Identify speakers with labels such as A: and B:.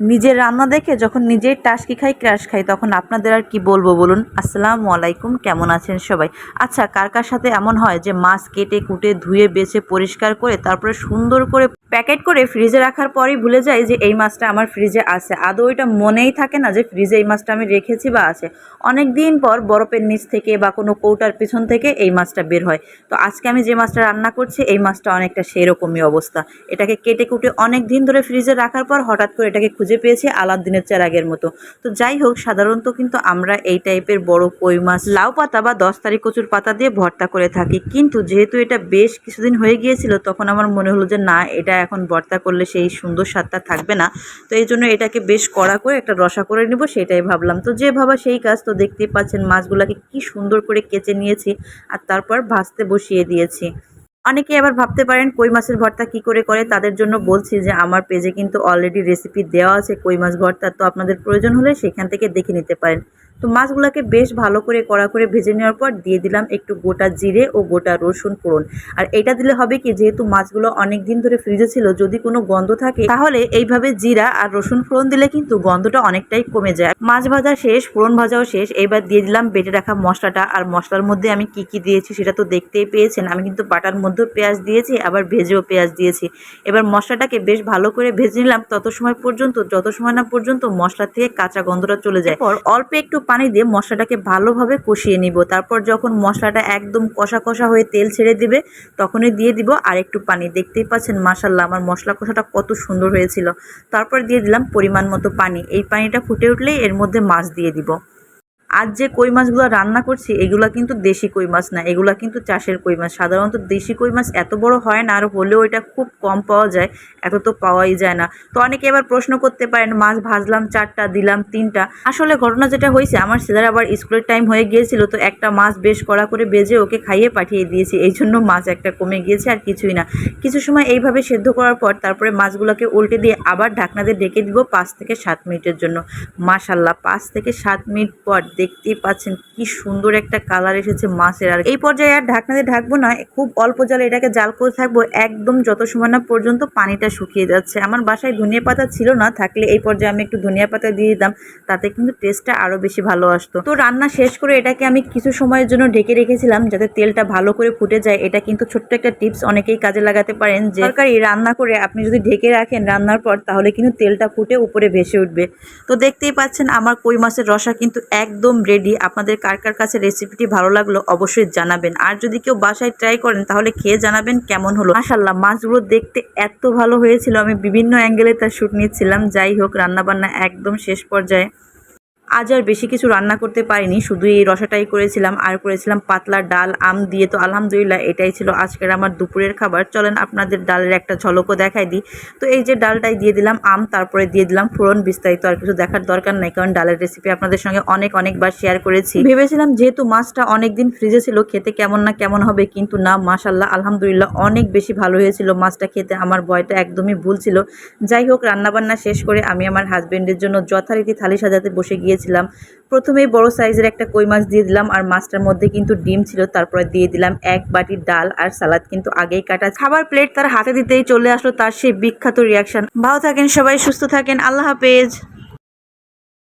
A: নিজের রান্না দেখে যখন নিজেই টাসকি খাই ক্রাশ খাই, তখন আপনাদের আর কি বলব বলুন? আসসালামু আলাইকুম, কেমন আছেন সবাই? আচ্ছা কার কার সাথে এমন হয় যে মাছ কেটে, কুটে, ধুয়ে, বেছে, পরিষ্কার করে, তারপরে সুন্দর করে প্যাকেট করে ফ্রিজে রাখার পরই ভুলে যাই যে এই মাছটা আমার ফ্রিজে আছে। আদৌ এটা মনেই থাকে না যে ফ্রিজে এই মাছটা আমি রেখেছি বা আছে। অনেক দিন পর বরফের নিচ থেকে বা কোনো কৌটার পিছন থেকে এই মাছটা বের হয়। তো আজকে আমি যে মাছটা রান্না করছি, এই মাছটা অনেকটা সেই রকমই অবস্থা। এটাকে কেটে, কুটে অনেক দিন ধরে ফ্রিজে রাখার পর হঠাৎ করে এটাকে খুঁজে পেয়েছি আলাদিনের চেরাগের মতো। তো যাই হোক, সাধারণত কিন্তু আমরা এই টাইপের বড় কই মাছ, লাউ পাতা বা দশ তারিখ কচুর পাতা দিয়ে ভর্তা করে থাকি। কিন্তু যেহেতু এটা বেশ কিছুদিন হয়ে গিয়েছিল, তখন আমার মনে হলো যে না, এটা এখন ভর্তা করলে সেই সুন্দর স্বাদটা থাকবে না। তো এই জন্য এটাকে বেশ কড়া করে একটা রসা করে নিব, সেটাই ভাবলাম। তো যে ভাবা সেই কাজ, তো দেখতেই পাচ্ছেন মাছগুলোকে কি সুন্দর করে কেচে নিয়েছি আর তারপর ভাজতে বসিয়ে দিয়েছি। অনেকে আবার ভাবতে পারেন কই মাছের ভর্তা কি করে করে। তাদের জন্য বলছি যে, আমার পেজে কিন্তু অলরেডি রেসিপি দেওয়া আছে কই মাছ ভর্তা, তো আপনাদের প্রয়োজন হলে সেখান থেকে দেখে নিতে পারেন। তো মাছগুলোকে বেশ ভালো করে কড়া করে ভেজে নেওয়ার পর দিয়ে দিলাম একটু গোটা জিরে ও গোটা রসুন ফোড়ন। আর এটা দিলে হবে কি, যেহেতু মাছগুলো অনেক দিন ধরে ফ্রিজে ছিল, যদি কোনো গন্ধ থাকে, তাহলে এইভাবে জিরা আর রসুন ফোড়ন দিলে কিন্তু গন্ধটা অনেকটাই কমে যায়। মাছ ভাজা শেষ, ফোড়ন ভাজাও শেষ, এবার দিয়ে দিলাম বেটে রাখা মশলাটা। আর মশলার মধ্যে আমি কি কি দিয়েছি সেটা তো দেখতেই পেয়েছেন, আমি কিন্তু বাটার মধ্যেও পেঁয়াজ দিয়েছি আবার ভেজেও পেঁয়াজ দিয়েছি। এবার মশলাটাকে বেশ ভালো করে ভেজে নিলাম তত সময় পর্যন্ত যত সময় না পর্যন্ত মশলা থেকে কাঁচা গন্ধটা চলে যায়। পর অল্প একটু পানি দিয়ে মশলাটাকে ভালোভাবে কষিয়ে নিব। তারপর যখন মশলাটা একদম কষা কষা হয়ে তেল ছেড়ে দিবে তখনই দিয়ে দিব আর একটু পানি। দেখতেই পাচ্ছেন মাসাল্লাহ আমার মশলা কষাটা কত সুন্দর হয়েছিল। তারপর দিয়ে দিলাম পরিমাণ মতো পানি। এই পানিটা ফুটে উঠলেই এর মধ্যে মাছ দিয়ে দিব। আজ যে কই মাছগুলো রান্না করছি, এগুলা কিন্তু দেশি কই মাছ না, এগুলা কিন্তু চাষের কই মাছ। সাধারণত দেশি কই মাছ এত বড় হয় না, আর হলেও এটা খুব কম পাওয়া যায়, এত তো পাওয়াই যায় না। তো অনেকে এবার প্রশ্ন করতে পারেন, মাছ ভাজলাম চারটা, দিলাম তিনটা। আসলে ঘটনা যেটা হয়েছে, আমার ছেলের আবার স্কুলের টাইম হয়ে গিয়েছিল, তো একটা মাছ বেশ কড়া করে বেজে ওকে খাইয়ে পাঠিয়ে দিয়েছি। এই জন্য মাছ একটা কমে গিয়েছে আর কিছুই না। কিছু সময় এইভাবে সেদ্ধ করার পর তারপরে মাছগুলোকে উল্টে দিয়ে আবার ঢাকনা দিয়ে ঢেকে দিব পাঁচ থেকে সাত মিনিটের জন্য। মাশাল্লাহ, পাঁচ থেকে সাত মিনিট পর দেখতেই পাচ্ছেন কি সুন্দর একটা কালার এসেছে মাছের। আর এই পর্যায়ে আর ঢাকনা দিয়ে ঢাকবো না, খুব অল্প জলে এটাকে জাল করে থাকব, একদম যত সময় না পর্যন্ত পানিটা শুকিয়ে যাচ্ছে। আমার বাসায় ধনিয়া পাতা ছিল না, থাকলে এই পর্যায়ে আমি একটু ধনিয়া পাতা দিয়ে দিতাম, তাতে কিন্তু টেস্টটা আরও বেশি ভালো আসতো। তো রান্না শেষ করে এটাকে আমি কিছু সময়ের জন্য ঢেকে রেখেছিলাম, যাতে তেলটা ভালো করে ফুটে যায়। এটা কিন্তু ছোট্ট একটা টিপস অনেকেই কাজে লাগাতে পারেন যে, তরকারি রান্না করে আপনি যদি ঢেকে রাখেন রান্নার পর, তাহলে কিন্তু তেলটা ফুটে উপরে ভেসে উঠবে। তো দেখতেই পাচ্ছেন আমার কই মাছের রসা কিন্তু একদম রেডি আপনাদের কার কার কাছে রেসিপিটি ভালো লাগল অবশ্যই জানাবেন। আর যদি কেউ বাসায় ট্রাই করেন, তাহলে খেয়ে জানাবেন কেমন হলো। মাসাল্লাহ মাছগুলো দেখতে এত ভালো হয়েছিল। আমি বিভিন্ন অ্যাঙ্গেলে তার শ্যুট নিচ্ছিলাম। যাই হোক, রান্নাবান্না একদম শেষ পর্যায়ে। আজ আর বেশি কিছু রান্না করতে পারিনি, শুধু এই রসাটাই করেছিলাম। আর করেছিলাম পাতলা ডাল, আম দিয়ে তো আলহামদুলিল্লাহ এটাই ছিল আজকের আমার দুপুরের খাবার। চলেন আপনাদের ডালের একটা ঝলকও দেখাই দিই। তো এই যে ডালটাই দিয়ে দিলাম, আম, তারপরে দিয়ে দিলাম ফোড়ন, বিস্তারিত আর কিছু দেখার দরকার নেই, কারণ ডালের রেসিপি আপনাদের সঙ্গে অনেক, অনেকবার শেয়ার করেছি। ভেবেছিলাম যেহেতু মাছটা অনেক দিন ফ্রিজে ছিল, খেতে কেমন না কেমন হবে, কিন্তু না মাশাল্লাহ আলহামদুলিল্লাহ অনেক বেশি ভালো হয়েছিল মাছটা খেতে। আমার ভয়টা একদমই ভুল ছিল। যাই হোক, রান্নাবান্না শেষ করে আমি আমার হাজবেন্ডের জন্য যথারীতি থালি সাজাতে বসে গিয়েছিলাম প্রথমে বড় সাইজের একটা কই মাছ দিয়ে দিলাম, আর মাছটার মধ্যে কিন্তু ডিম ছিল, তারপরে দিয়ে দিলাম এক বাটি ডাল আর সালাদ কিন্তু আগেই কাটা খাবার প্লেট তার হাতে দিতেই চলে আসলো তার সেই বিখ্যাত রিয়াকশন ভালো থাকেন সবাই, সুস্থ থাকেন, আল্লাহ হাফেজ।